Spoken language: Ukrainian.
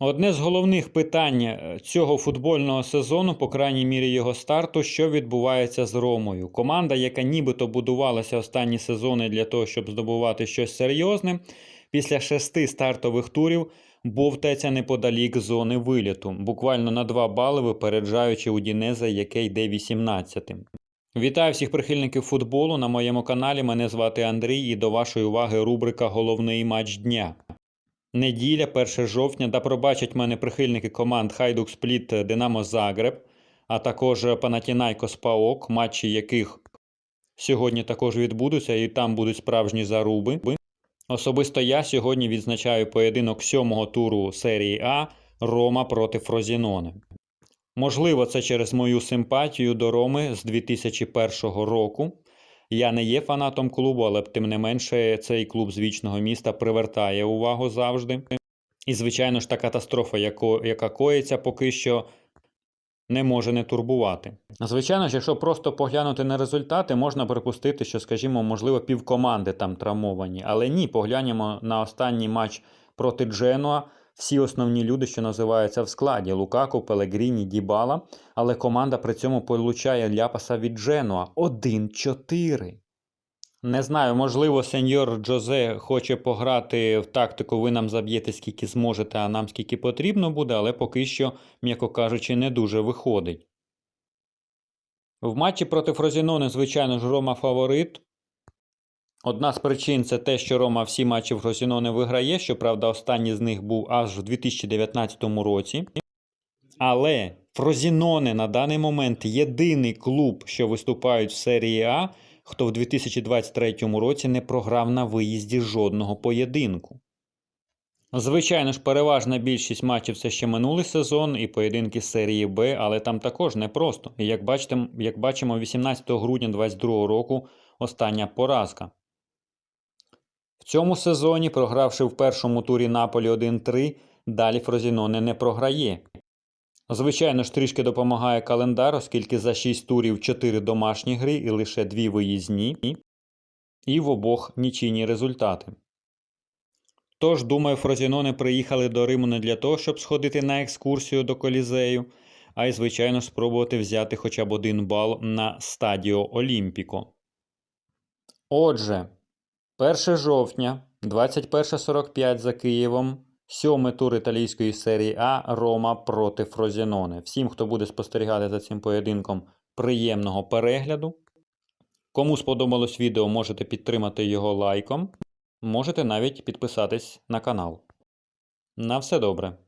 Одне з головних питань е, цього футбольного сезону, по крайній мірі його старту, що відбувається з Ромою. Команда, яка нібито будувалася останні сезони для того, щоб здобувати щось серйозне, після шести стартових турів бовтається неподалік зони виліту, буквально на 2 бали випереджаючи Удінеза, яке йде 18-тим. Вітаю всіх прихильників футболу на моєму каналі. Мене звати Андрій, і до вашої уваги рубрика Головний матч дня. Неділя, 1 жовтня, да пробачать мене прихильники команд Хайдук Спліт Динамо Загреб, а також Панатінайкос Паок, матчі яких сьогодні також відбудуться, і там будуть справжні заруби. Особисто я сьогодні відзначаю поєдинок сьомого туру серії А Рома проти Фрозіноне. Можливо, це через мою симпатію до Роми з 2001 року. Я не є фанатом клубу, але тим не менше цей клуб з вічного міста привертає увагу завжди. І, звичайно ж, та катастрофа, яка коїться поки що, не може не турбувати. Звичайно ж, якщо просто поглянути на результати, можна припустити, що, скажімо, можливо, півкоманди там травмовані. Але ні, поглянемо на останній матч проти Дженуа. Всі основні люди, що називаються в складі: Лукаку, Пелегріні, Дібала, але команда при цьому получає ляпаса від Дженуа 1-4. Не знаю, можливо, сеньор Джозе хоче пограти в тактику, ви нам заб'єте скільки зможете, а нам скільки потрібно буде, але поки що, м'яко кажучи, не дуже виходить. В матчі проти Фрозінони, звичайно ж, Рома фаворит. Одна з причин це те, що Рома всі матчі в Фрозіноне виграє, щоправда, останній з них був аж в 2019 році. Але Фрозіноне на даний момент єдиний клуб, що виступають в серії А, хто в 2023 році не програв на виїзді жодного поєдинку. Звичайно ж, переважна більшість матчів це ще минулий сезон і поєдинки серії Б, але там також непросто. І як бачимо, 18 грудня 2022 року остання поразка. Цьому сезоні, програвши в першому турі Наполі 1-3, далі Фрозіноне не програє. Звичайно ж, трішки допомагає календар, оскільки за 6 турів 4 домашні гри і лише 2 виїзні, і в обох нічийні результати. Тож, думаю, Фрозінони приїхали до Риму не для того, щоб сходити на екскурсію до Колізею, а й, звичайно, спробувати взяти хоча б один бал на стадіо Олімпіко. Отже, 1 жовтня, 21.45 за Києвом, сьомий тур італійської серії А Рома проти Фрозіноне. Всім, хто буде спостерігати за цим поєдинком, приємного перегляду. Кому сподобалось відео, можете підтримати його лайком. Можете навіть підписатись на канал. На все добре.